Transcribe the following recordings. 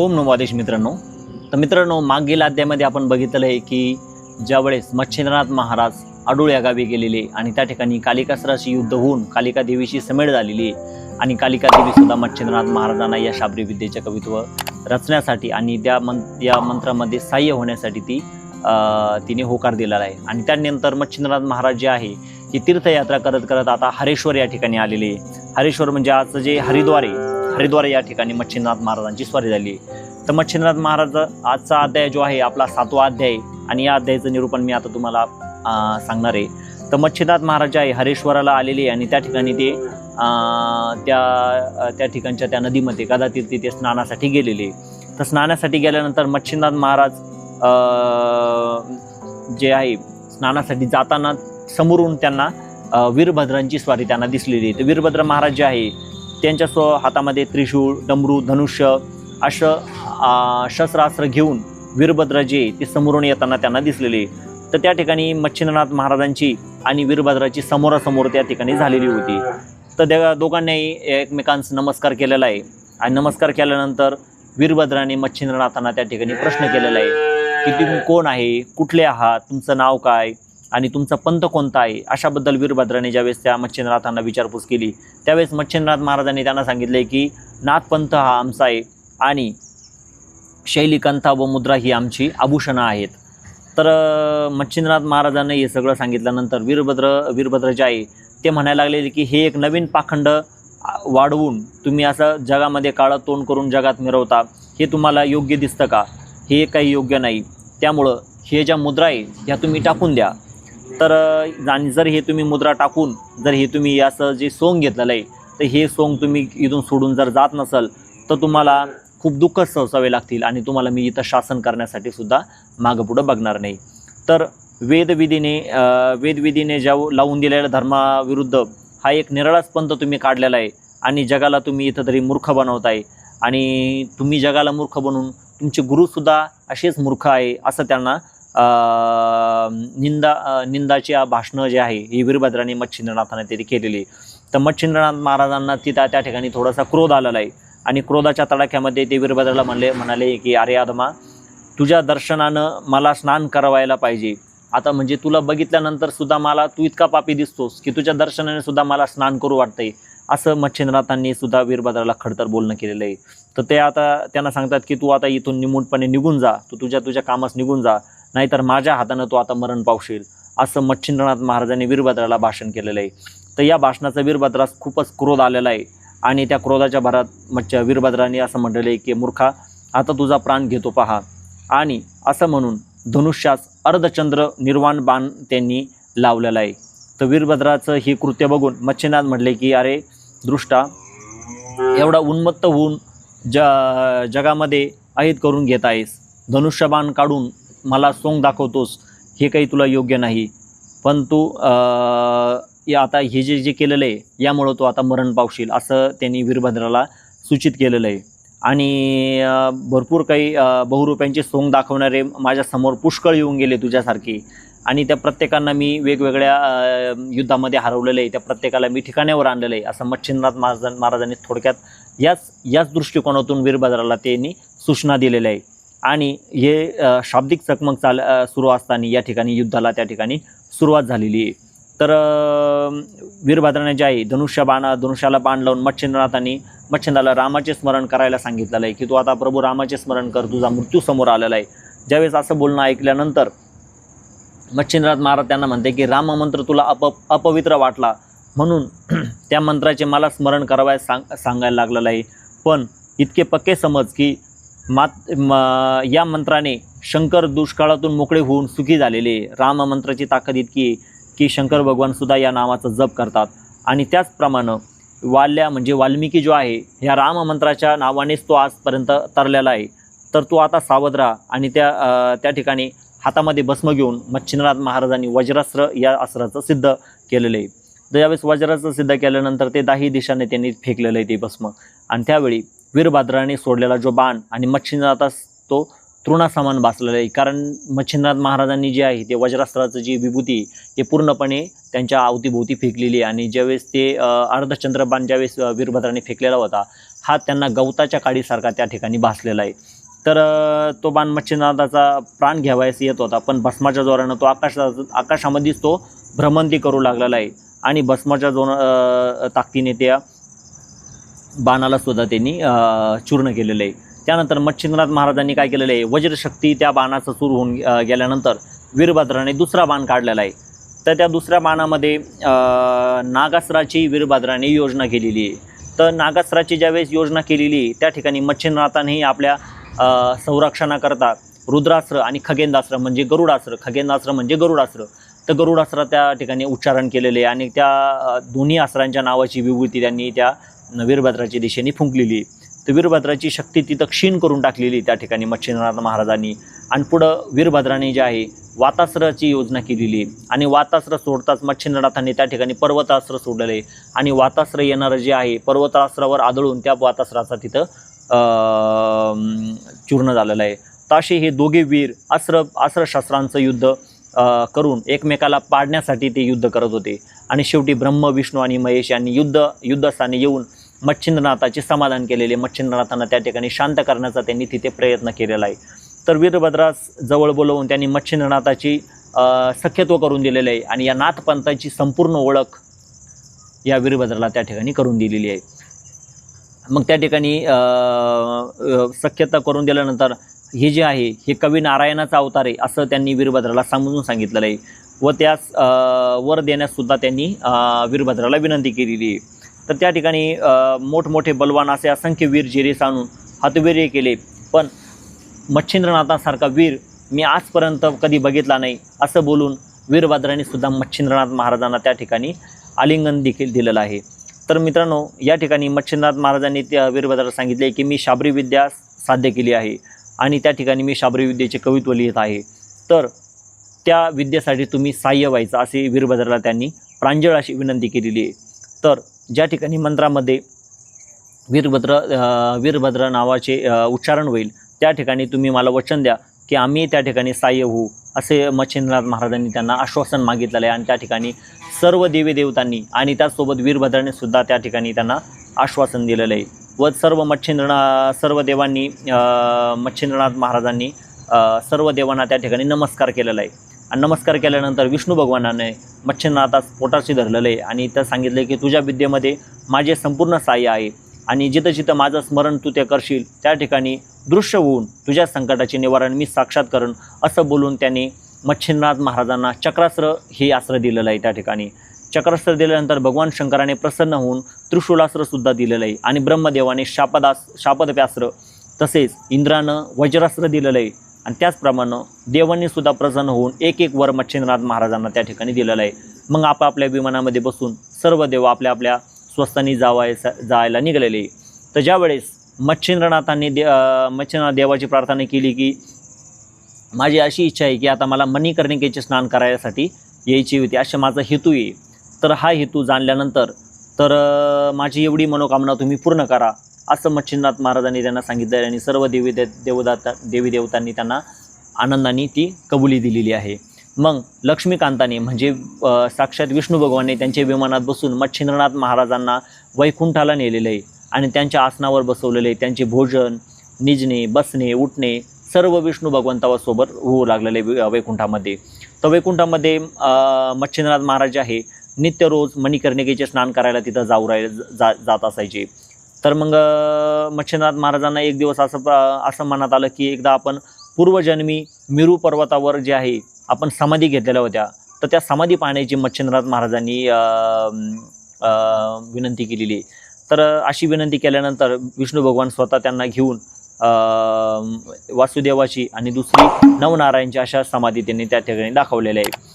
ओम नमोदेश मित्रांनो. तर मित्रांनो मागील अध्यायामध्ये आपण बघितलं आहे की ज्यावेळेस मच्छिंद्रनाथ महाराज अडूळ या गावी गेलेले आणि त्या ठिकाणी कालिकासराशी युद्ध होऊन कालिका देवीशी समेळ झालेली आहे आणि कालिका देवी सुद्धा मच्छिंद्रनाथ महाराजांना या शाबरी विद्येचे कवित्व रचण्यासाठी आणि त्या मं या मंत्रामध्ये सहाय्य होण्यासाठी ती अं, तिने होकार दिलेला आहे. आणि त्यानंतर मच्छिंद्रनाथ महाराज जे आहे की तीर्थयात्रा करत करत आता हरेश्वर या ठिकाणी आलेले आहे. हरेश्वर म्हणजे आजचं जे हरिद्वार आहे हरिद्वार या ठिकाणी मच्छिंद्रनाथ महाराजांची स्वारी झाली. आहे तर मच्छिंद्रनाथ महाराज आजचा अध्याय जो आहे आपला सातवा अध्याय आणि या अध्यायाचं निरूपण मी आता तुम्हाला सांगणार आहे. तर मच्छिंद्रनाथ महाराज जे आहे हरेश्वराला आलेले आहे आणि त्या ठिकाणी ते त्या त्या ठिकाणच्या त्या नदीमध्ये कदाचित ते स्नानासाठी गेलेले तर स्नानासाठी गेल्यानंतर मच्छिंद्रनाथ महाराज जे आहे स्नानासाठी जाताना समोरून त्यांना वीरभद्रांची स्वारी त्यांना दिसलेली तर वीरभद्र महाराज जे आहे त्यांच्या स्व हातामध्ये त्रिशूळ डमरू धनुष्य असं शस्त्रास्त्र घेऊन वीरभद्र जे ते समोरून येताना त्यांना दिसलेले. तर त्या ठिकाणी मच्छिंद्रनाथ महाराजांची आणि वीरभद्राची समोरासमोर त्या ठिकाणी झालेली होती. तर त्या दोघांनाही एकमेकांस नमस्कार केलेला आहे. आणि नमस्कार केल्यानंतर वीरभद्राने मच्छिंद्रनाथांना त्या ठिकाणी प्रश्न केलेला आहे की तुम्ही कोण आहे? कुठले आहात? तुमचं नाव काय? आणि तुमचा पंथ कोणता आहे? अशाबद्दल वीरभद्राने ज्यावेळेस त्या मच्छिंद्रनाथांना विचारपूस केली त्यावेळेस मच्छिंद्रनाथ महाराजांनी त्यांना सांगितले की नाथपंथ हा आमचा आहे आणि शैलीकंथा व मुद्रा ही आमची आभूषणं आहेत. तर मच्छिंद्रनाथ महाराजांनी हे सगळं सांगितल्यानंतर वीरभद्र वीरभद्र जे आहे ते म्हणायला लागले की हे एक नवीन पाखंड वाढवून तुम्ही असं जगामध्ये काळं तोंड करून जगात मिरवता हे तुम्हाला योग्य दिसतं का? हे काही योग्य नाही. त्यामुळं हे ज्या मुद्रा आहे ह्या तुम्ही टाकून द्या. तर आणि जर हे तुम्ही मुद्रा टाकून जर हे तुम्ही असं जे सोंग घेतलेलं आहे तर हे सोंग तुम्ही इथून सोडून जर जात नसाल तर तुम्हाला खूप दुःख सोसावे लागतील आणि तुम्हाला मी इथं शासन करण्यासाठी सुद्धा मागं पुढं बघणार नाही. तर वेदविधीने वेदविधीने ज्या लावून दिलेल्या धर्माविरुद्ध हा एक निराळाच पंथ तुम्ही काढलेला आहे आणि जगाला तुम्ही इथं तरी मूर्ख बनवताय आणि तुम्ही जगाला मूर्ख बनवून तुमचे गुरुसुद्धा असेच मूर्ख आहे असं त्यांना निंदा निंदाची भाषणं जे आहे ही वीरभद्राने मच्छिंद्रनाथाने तिथे केलेली. आहे. तर मच्छिंद्रनाथ महाराजांना तिथं त्या ठिकाणी थोडासा क्रोध आलेला आहे. आणि क्रोधाच्या तडाख्यामध्ये ते वीरभद्राला म्हणले म्हणाले की अरे आदमा तुझ्या दर्शनानं मला स्नान करवायला पाहिजे. आता म्हणजे तुला बघितल्यानंतर सुद्धा मला तू इतका पापी दिसतोस की तुझ्या दर्शनाने सुद्धा मला स्नान करू वाटतंय. असं मच्छिंद्रनाथांनी सुद्धा वीरभद्राला खडतर बोलणं केलेलं आहे. तर ते आता त्यांना सांगतात की तू आता इथून निमूटपणे निघून जा. तू तुझ्या तुझ्या कामास निघून जा. नाहीतर माझ्या हातानं तू आता मरण पावशील असं मच्छिंद्रनाथ महाराजांनी वीरभद्राला भाषण केलेलं आहे. तर या भाषणाचा वीरभद्रास खूपच क्रोध आलेला आहे. आणि त्या क्रोधाच्या भरात मच्छ वीरभद्राने असं म्हटलेलं आहे की मूर्खा आता तुझा प्राण घेतो पहा. आणि असं म्हणून धनुष्यास अर्धचंद्र निर्वाण बाण त्यांनी लावलेला आहे. तर वीरभद्राचं हे कृत्य बघून मच्छिनाथ म्हटले की अरे दृष्टा एवढा उन्मत्त होऊन ज जगामध्ये अहित करून घेत आहेस. धनुष्यबाण काढून मला सोंग दाखवतोस हे काही तुला योग्य नाही. पण तू या आता हे जे जे केलेलं आहे यामुळं तू आता मरण पावशील असं त्यांनी वीरभद्राला सूचित केलेलं आहे. आणि भरपूर काही अं, बहुरुप्यांचे सोंग दाखवणारे माझ्यासमोर पुष्कळ येऊन गेले तुझ्यासारखे. आणि त्या प्रत्येकांना मी वेगवेगळ्या युद्धामध्ये हरवलेलं आहे त्या प्रत्येकाला मी ठिकाण्यावर आणलेलं आहे असं मच्छिंद्रनाथ महाराजां महाराजांनी थोडक्यात याच याच दृष्टिकोनातून वीरभद्राला त्यांनी सूचना दिलेल्या आहे आणि हे शाब्दिक चकमक चाल सुरू असताना या ठिकाणी युद्धाला त्या ठिकाणी सुरुवात झालेली आहे. तर वीरभद्राने जे आहे धनुष्य बाण धनुष्याला बाण लावून मच्छिंद्रनाथांनी मच्छिंद्राला रामाचे स्मरण करायला सांगितलेलं आहे की तू आता प्रभू रामाचे स्मरण कर तुझा मृत्यू समोर आलेला आहे. ज्यावेळेस असं बोलणं ऐकल्यानंतर मच्छिंद्रनाथ महाराज त्यांना म्हणते की राम मंत्र तुला अप अपवित्र वाटला. म्हणून त्या मंत्राचे मला स्मरण करावयास सांग सांगायला लागलेलं आहे. पण इतके पक्के समज की मात म या मंत्राने शंकर दुष्काळातून मोकळे होऊन सुखी झालेले. आहे. राम मंत्राची ताकद इतकी आहे की शंकर भगवानसुद्धा या नावाचा जप करतात. आणि त्याचप्रमाणे वाल्या म्हणजे वाल्मिकी जो आहे ह्या राम मंत्राच्या नावानेच तो आजपर्यंत तरलेला आहे. तर तो आता सावध राहा आणि त्या त्या ठिकाणी हातामध्ये भस्म घेऊन मच्छिंद्रनाथ महाराजांनी वज्रास्त्र या अस्त्राचं सिद्ध केलेलं आहे. तर यावेळेस वज्राचं सिद्ध केल्यानंतर ते दाही दिशाने त्यांनी फेकलेलं आहे ते भस्म. आणि त्यावेळी वीरभद्राने सोडलेला जो बाण आणि मच्छिंद्रनाथास तो तृणासमान भासलेला आहे. कारण मच्छिंद्रनाथ महाराजांनी जे आहे ते वज्रास्त्राचं जी विभूती ते पूर्णपणे त्यांच्या अवतीभोवती फेकलेली आहे. आणि ज्यावेळेस ते अर्धचंद्रबाण ज्यावेळेस वीरभद्राने फेकलेला होता हा त्यांना गवताच्या काडीसारखा त्या ठिकाणी भासलेला आहे. तर तो बाण मच्छिंद्रनाथाचा प्राण घ्यावयास येत होता पण भस्माच्या जोरानं तो आकाशा आकाशामध्येच तो भ्रमंती करू लागलेला आहे. आणि भस्माच्या जोर ताकदीने त्या बाणाला सुद्धा त्यांनी चूर्ण केलेलं आहे. त्यानंतर मच्छिंद्रनाथ महाराजांनी काय केलेलं आहे? वज्रशक्ती त्या बाणाचं सुरू होऊन गेल्यानंतर वीरभद्राने दुसरा बाण काढलेला आहे. तर त्या दुसऱ्या बाणामध्ये नागासराची वीरभद्राने योजना केलेली आहे. तर नागासराची ज्यावेळेस योजना केलेली आहे त्या ठिकाणी मच्छिंद्रनाथांनी आपल्या संरक्षणाकरता रुद्रास्त्र आणि खगेंदास्त्र म्हणजे गरुडास्त्र खगेंदास्त्र म्हणजे गरुडास्त्र. तर गरुडास्त्र त्या ठिकाणी उच्चारण केलेले आहे आणि त्या दोन्ही अस्त्रांच्या नावाची विभूती त्यांनी त्या वीरभद्राच्या दिशेने फुंकलेली. तर वीरभद्राची शक्ती तिथं क्षीण करून टाकलेली त्या ठिकाणी मच्छिंद्रनाथ महाराजांनी. आणि पुढं वीरभद्राने जे आहे वातास्त्राची योजना केलेली. आहे आणि वातास्त्र सोडताच मच्छिंद्रनाथांनी त्या ठिकाणी पर्वतास्त्र सोडलेलं आहे आणि वातास्त्र येणारं जे आहे पर्वतास्त्रावर आदळून त्या वातास्त्राचा तिथं चूर्ण झालेलं आहे. तसे हे दोघे वीर अस्त्र अस्त्रशस्त्रांचं युद्ध करून एकमेकाला पाडण्यासाठी ते युद्ध करत होते. आणि शेवटी ब्रह्म विष्णू आणि महेश यांनी युद्ध युद्धस्थानी येऊन मच्छिंद्रनाथाचे समाधान केलेले मच्छिंद्रनाथांना त्या ठिकाणी शांत करण्याचा त्यांनी तिथे प्रयत्न केलेला आहे. तर वीरभद्रास जवळ बोलवून त्यांनी मच्छिंद्रनाथाची सख्यत्व करून दिलेलं आहे आणि या नाथपंथाची संपूर्ण ओळख या वीरभद्राला त्या ठिकाणी करून दिलेली आहे. मग त्या ठिकाणी सख्यता करून दिल्यानंतर हे जे आहे हे कवी नारायणाचा अवतार आहे असं त्यांनी वीरभद्राला समजून सांगितलेलं आहे व त्यास वर देण्याससुद्धा त्यांनी वीरभद्राला विनंती केलेली आहे. तर त्या ठिकाणी मोठमोठे बलवान असे असंख्य वीर जिरेस आणून हातवीर्य केले. पण मच्छिंद्रनाथासारखा वीर मी आजपर्यंत कधी बघितला नाही असं बोलून वीरभद्राने सुद्धा मच्छिंद्रनाथ महाराजांना त्या ठिकाणी आलिंगन देखील दिलेलं आहे. तर मित्रांनो या ठिकाणी मच्छिंद्रनाथ महाराजांनी त्या वीरभद्राला सांगितले की मी शाबरी विद्या साध्य केली आहे आणि त्या ठिकाणी मी शाबरी विद्येचे कवित्व लिहित आहे. तर त्या विद्येसाठी तुम्ही सहाय्य व्हायचं असे वीरभद्राला त्यांनी प्रांजळ अशी विनंती केलेली आहे. तर ज्या ठिकाणी मंत्रामध्ये वीरभद्र वीरभद्र नावाचे उच्चारण होईल त्या ठिकाणी तुम्ही मला वचन द्या की आम्ही त्या ठिकाणी साह्य होऊ असे मच्छिंद्रनाथ महाराजांनी त्यांना आश्वासन मागितलेलं आहे. आणि त्या ठिकाणी सर्व देवी देवतांनी आणि त्याचसोबत वीरभद्राने सुद्धा त्या ठिकाणी त्यांना आश्वासन दिलेलं आहे. व सर्व मच्छिंद्रना सर्व देवांनी मच्छिंद्रनाथ महाराजांनी सर्व देवांना त्या ठिकाणी नमस्कार केलेला आहे. आणि नमस्कार केल्यानंतर विष्णू भगवानाने मच्छिन्नाथास पोटाशी धरलेलं आहे. आणि तर सांगितलं की तुझ्या विद्येमध्ये माझे संपूर्ण सहाय्य आहे आणि जिथं जिथं माझं स्मरण तू ते करशील त्या ठिकाणी दृश्य होऊन तुझ्या संकटाचे निवारण मी साक्षात करण असं बोलून त्यांनी मच्छिंद्रनाथ महाराजांना चक्रास्त्र हे आस्त्र दिलेलं आहे त्या ठिकाणी. चक्रास्त्र दिल्यानंतर भगवान शंकराने प्रसन्न होऊन त्रिशूलास्त्रसुद्धा दिलेलं आहे. आणि ब्रह्मदेवाने शापदास शापदप्यास्त्र तसेच इंद्रानं वज्रास्त्र दिलेलं आहे. आणि त्याचप्रमाणे देवांनी सुद्धा प्रसन्न होऊन एक एक वर मच्छिंद्रनाथ महाराजांना त्या ठिकाणी दिलेलं आहे. मग आपापल्या विमानामध्ये बसून सर्व देव आपल्या आपल्या स्वस्थानी जावायचा जायला निघालेले. तर ज्यावेळेस मच्छिंद्रनाथांनी दे मच्छिंद्रनाथ देवाची प्रार्थना केली की माझी अशी इच्छा आहे की आता मला मणिकर्णिकेचे स्नान करायसाठी यायची होती असे माझा हेतू आहे. तर हा हेतू जाणल्यानंतर तर माझी एवढी मनोकामना तुम्ही पूर्ण करा. असं मच्छिंद्रनाथ महाराजांनी त्यांना सांगितलं आणि सर्व देवी दे देवदाता देवी देवतांनी त्यांना आनंदाने ती कबुली दिलेली आहे. मग लक्ष्मीकांताने म्हणजे साक्षात विष्णू भगवानने त्यांच्या विमानात बसून मच्छिंद्रनाथ महाराजांना वैकुंठाला नेलेलं आहे आणि त्यांच्या आसनावर बसवलेलं आहे त्यांचे भोजन निजणे बसणे उठणे सर्व विष्णू भगवंतासोबत होऊ लागलेले आहे वैकुंठामध्ये. तर वैकुंठामध्ये मच्छिंद्रनाथ महाराज जे आहे नित्य रोज मणिकर्णिकेचे स्नान करायला तिथं जाऊ राहिले जा जात असायचे. तर मग मच्छिंद्रनाथ महाराजांना एक दिवस असं असं मनात आलं की एकदा आपण पूर्वजन्मी मिरू पर्वतावर जे आहे आपण समाधी घेतलेल्या होत्या. तर त्या समाधी पाहण्याची मच्छिंद्रनाथ महाराजांनी विनंती केलेली. तर अशी विनंती केल्यानंतर विष्णू भगवान स्वतः त्यांना घेऊन वासुदेवाची आणि दुसरी नवनारायणची अशा समाधी त्यांनी त्या ठिकाणी दाखवलेल्या आहे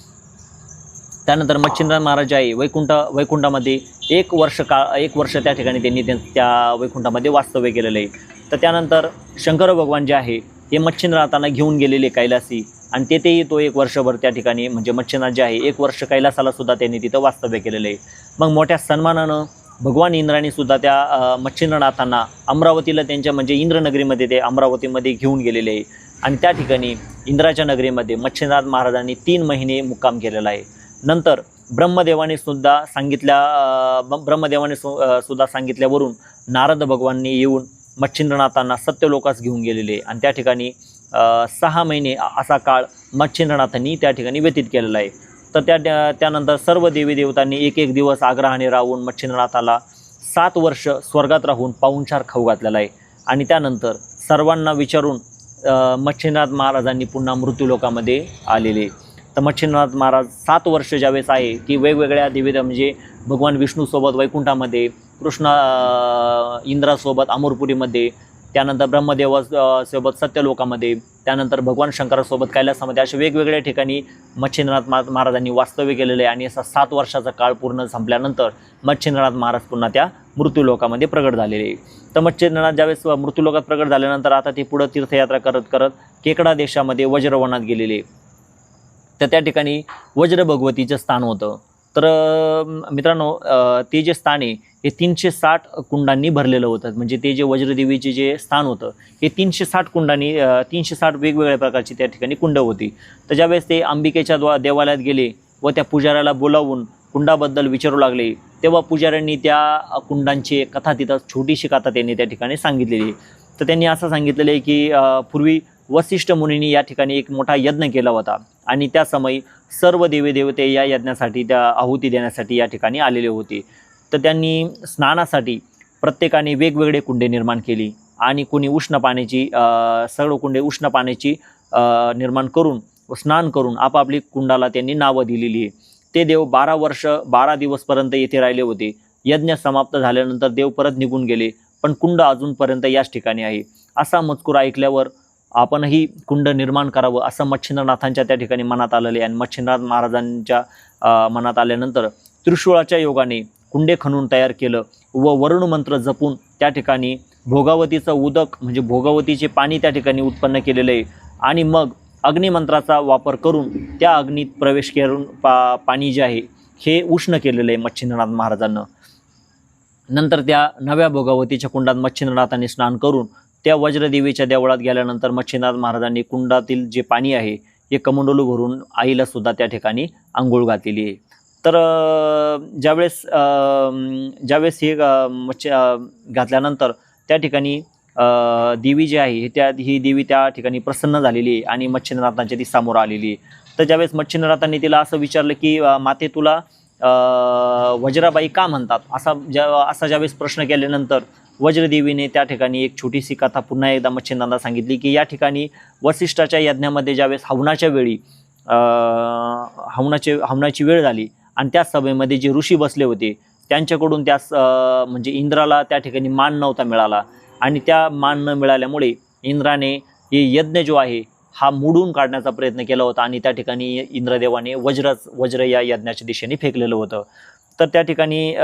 त्यानंतर मच्छिंद्रनाथ महाराज जे आहे वैकुंठ वैकुंठामध्ये एक वर्ष काळ एक वर्ष त्या ठिकाणी त्यांनी त्या- त्या वैकुंठामध्ये वास्तव्य केलेलं आहे. तर त्यानंतर शंकर भगवान जे आहे हे मच्छिंद्रनाथांना घेऊन गेलेले कैलासी आणि तेथेही तो एक वर्षभर त्या ठिकाणी म्हणजे मच्छिंद्रनाथ जे आहे एक वर्ष कैलासाला सुद्धा त्यांनी तिथं वास्तव्य केलेलं आहे. मग मोठ्या सन्मानानं भगवान इंद्राने सुद्धा त्या मच्छिंद्रनाथांना अमरावतीला त्यांच्या म्हणजे इंद्रनगरीमध्ये ते अमरावतीमध्ये घेऊन गेलेले आहे. आणि त्या ठिकाणी इंद्राच्या नगरीमध्ये मच्छिंद्रनाथ महाराजांनी तीन महिने मुक्काम केलेला आहे. नंतर ब्रह्मदेवाने सुद्धा सांगितल्या ब्रह्मदेवाने सु सुद्धा सांगितल्यावरून नारद भगवाननी येऊन मच्छिंद्रनाथांना सत्यलोकास घेऊन गेलेले आणि त्या ठिकाणी सहा महिने असा काळ मच्छिंद्रनाथांनी त्या ठिकाणी व्यतीत केलेला आहे. तर त्या त्यानंतर सर्व देवी देवतांनी एक एक दिवस आग्रहाने राहून मच्छिंद्रनाथाला सात वर्ष स्वर्गात राहून पाहुणचार खाऊ घातलेला आहे. आणि त्यानंतर सर्वांना विचारून मच्छिंद्रनाथ महाराजांनी पुन्हा मृत्यूलोकामध्ये आलेले. तर मच्छिंद्रनाथ महाराज सात वर्ष ज्यावेळेस आहे की वेगवेगळ्या देवी म्हणजे भगवान विष्णूसोबत वैकुंठामध्ये कृष्ण इंद्रासोबत अमरपुरीमध्ये त्यानंतर ब्रह्मदेवा सोबत सत्यलोकामध्ये त्यानंतर भगवान शंकरासोबत कैलासामध्ये अशा वेगवेगळ्या ठिकाणी मच्छिंद्रनाथ मा महाराजांनी वास्तव्य केलेलं आहे. आणि असा सात वर्षाचा काळ पूर्ण संपल्यानंतर मच्छिंद्रनाथ महाराज पुन्हा त्या मृत्यूलोकामध्ये प्रगट झालेले. आहे तर मच्छिंद्रनाथ ज्यावेळेस मृत्यूलोकात प्रगट झाल्यानंतर आता ते पुढं तीर्थयात्रा करत करत केकडा देशामध्ये वज्रवनात गेलेले. तर त्या ठिकाणी वज्र भगवतीचं स्थान होतं. तर मित्रांनो ते जे स्थान आहे हे तीनशे साठ कुंडांनी भरलेलं होतं. म्हणजे ते जे वज्रदेवीचे जे स्थान होतं हे तीनशे साठ कुंडांनी तीनशे साठ वेगवेगळ्या प्रकारची त्या ठिकाणी कुंड होती. तर ज्यावेळेस ते अंबिकेच्या द्वा देवालयात गेले व त्या पुजाऱ्याला बोलावून कुंडाबद्दल विचारू लागले तेव्हा पुजाऱ्यांनी त्या कुंडांची कथा तिथं छोटीशी कथा त्यांनी त्या ठिकाणी सांगितलेली तर त्यांनी असं सांगितलेलं आहे की पूर्वी वसिष्ठ मुनींनी या ठिकाणी एक मोठा यज्ञ केला होता. आणि त्या समयी सर्व देवी देवते या यज्ञासाठी त्या आहुती देण्यासाठी या ठिकाणी आलेले होते. तर त्यांनी स्नानासाठी प्रत्येकाने वेगवेगळे कुंडे निर्माण केली आणि कोणी उष्ण पाण्याची सर्व कुंडे उष्ण पाण्याची निर्माण करून व स्नान करून आपापली कुंडाला त्यांनी नावं दिलेली आहे. ते देव बारा वर्ष बारा दिवसपर्यंत येथे राहिले होते. यज्ञ समाप्त झाल्यानंतर देव परत निघून गेले पण कुंड अजूनपर्यंत याच ठिकाणी आहे. असा मजकूर ऐकल्यावर आपणही कुंड निर्माण करावं असं मच्छिंद्रनाथांच्या त्या ठिकाणी मनात आलेले आणि मच्छिंद्रनाथ महाराजांच्या मनात आल्यानंतर त्रिशूळाच्या योगाने कुंडे खणून तयार केलं व वरुण मंत्र जपून त्या ठिकाणी भोगावतीचं उदक म्हणजे भोगावतीचे पाणी त्या ठिकाणी उत्पन्न केलेलं आहे. आणि मग अग्निमंत्राचा वापर करून त्या अग्नीत प्रवेश करून पा पाणी जे आहे हे उष्ण केलेलं आहे मच्छिंद्रनाथ महाराजांना. नंतर त्या नव्या भोगावतीच्या कुंडात मच्छिंद्रनाथांनी स्नान करून त्या वज्रदेवीच्या देवळात गेल्यानंतर मच्छीनाथ महाराजांनी कुंडातील जे पाणी आहे हे कमंडोलू भरून आईला सुद्धा त्या ठिकाणी आंघोळ घातलेली आहे. तर ज्यावेळेस ज्यावेळेस हे मच्छ घातल्यानंतर त्या ठिकाणी देवी जी आहे त्या ही देवी त्या ठिकाणी प्रसन्न झालेली आहे आणि मच्छिंद्रनाथांच्या ती समोर आलेली आहे. तर ज्यावेळेस मच्छिंद्रनाथांनी तिला असं विचारलं की माते तुला वज्राबाई का म्हणतात? असा ज्या असा ज्यावेळेस प्रश्न केल्यानंतर वज्रदेवीने त्या ठिकाणी एक छोटीशी कथा पुन्हा एकदा मच्छिंदांना सांगितली की या ठिकाणी वसिष्ठाच्या यज्ञामध्ये ज्यावेळेस हवनाच्या वेळी हवनाचे हवनाची वेळ झाली आणि त्या सभेमध्ये जे ऋषी बसले होते त्यांच्याकडून त्या म्हणजे इंद्राला त्या ठिकाणी मान नव्हता मिळाला. आणि त्या मान न मिळाल्यामुळे इंद्राने हे यज्ञ जो आहे हा मोडून काढण्याचा प्रयत्न केला होता आणि त्या ठिकाणी इंद्रदेवाने वज्रच वज्र या यज्ञाच्या दिशेने फेकलेलं होतं. तर त्या ठिकाणी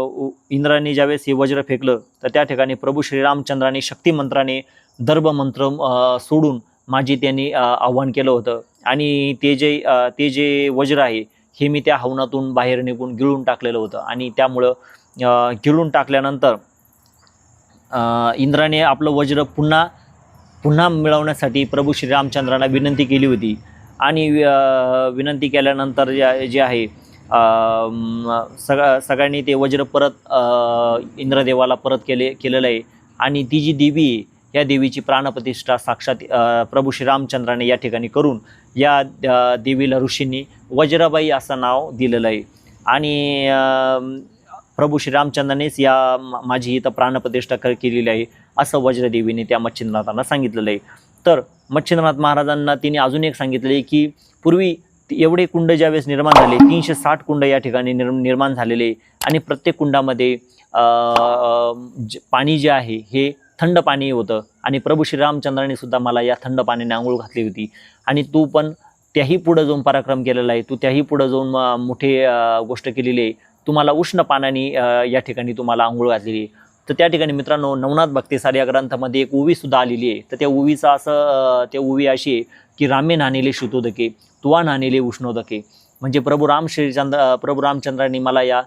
उ- इंद्राने ज्यावेळेस हे वज्र फेकलं तर त्या ठिकाणी प्रभू श्रीरामचंद्राने शक्तिमंत्राने दर्भ मंत्र सोडून माझी त्यांनी आव्हान केलं होतं. आणि ते जे ते जे वज्र आहे हे मी त्या हवनातून बाहेर निघून गिळून टाकलेलं होतं. आणि त्यामुळं गिळून टाकल्यानंतर इंद्राने आपलं वज्र पुन्हा पुन्हा मिळवण्यासाठी प्रभू श्रीरामचंद्रांना विनंती केली होती. आणि विनंती केल्यानंतर जे जे आहे अं, सग सगळ्यांनी ते वज्र परत इंद्रदेवाला परत केले केलेलं आहे. आणि ती जी देवी आहे या देवीची प्राणप्रतिष्ठा साक्षात प्रभू श्रीरामचंद्राने या ठिकाणी करून या देवीला ऋषींनी वज्रबाई असं नाव दिलेलं आहे. आणि प्रभू श्रीरामचंद्रानेच या माझी इथं प्राणप्रतिष्ठा कर केलेली आहे असं वज्रदेवीने त्या मच्छिंद्रनाथांना सांगितलेलं आहे. तर मच्छिंद्रनाथ महाराजांना तिने अजून एक सांगितले की पूर्वी एवढे कुंड ज्यावेळेस निर्माण झाले तीनशे साठ कुंड या ठिकाणी निर निर्माण झालेले आणि प्रत्येक कुंडामध्ये ज- पाणी जे आहे हे थंड पाणी होतं. आणि प्रभू श्रीरामचंद्राने सुद्धा मला या थंड पाण्याने आंघोळ घातली होती. आणि तू पण त्याही पुढं जाऊन पराक्रम केलेला आहे. तू त्याही पुढं जाऊन मोठे गोष्ट केलेली आहे. तुम्हाला उष्ण पाण्याने या ठिकाणी तुम्हाला आंघोळ घातलेली आहे. तर त्या ठिकाणी मित्रांनो नवनाथ भक्तिसार या ग्रंथामध्ये एक उवीसुद्धा आलेली आहे. तर त्या उवीचा असं त्या उवी अशी आहे की रामे नाणेले शुतोदके तुवा नाणेले उष्णोदके. म्हणजे प्रभू राम श्रीचंद्र प्रभू रामचंद्रांनी मला या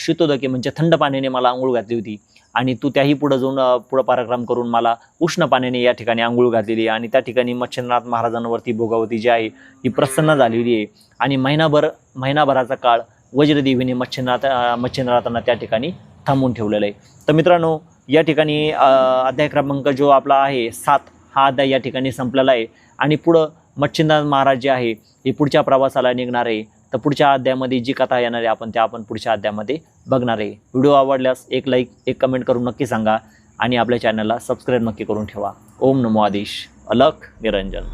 शीतोदके म्हणजे थंड पाण्याने मला आंघोळ घातली होती. आणि तू त्याही पुढं जाऊन पुढं पराक्रम करून मला उष्ण पाण्याने या ठिकाणी आंघोळ घातलेली आहे. आणि त्या ठिकाणी मच्छिंद्रनाथ महाराजांवरती भोगावती जी आहे ही प्रसन्न झालेली आहे. आणि महिनाभर महिनाभराचा काळ वज्रदेवीने मच्छिंद्रनाथ मच्छिंद्रनाथांना त्या ठिकाणी थांबून ठेवलेलं आहे. तर मित्रांनो या ठिकाणी अध्याय क्रमांक जो आपला आहे सात हा अध्याय या ठिकाणी संपलेला आहे. आणि पुढं मच्छिंद्रनाथ महाराज जे आहे हे पुढच्या प्रवासाला निघणार आहे. तर पुढच्या अध्यायामध्ये जी कथा येणार आहे आपण त्या आपण पुढच्या अध्यायामध्ये बघणार आहे. व्हिडिओ आवडल्यास एक लाईक एक कमेंट करून नक्की सांगा. आणि आपल्या चॅनलला सबस्क्राईब नक्की करून ठेवा. ओम नमो आदेश. अलख निरंजन.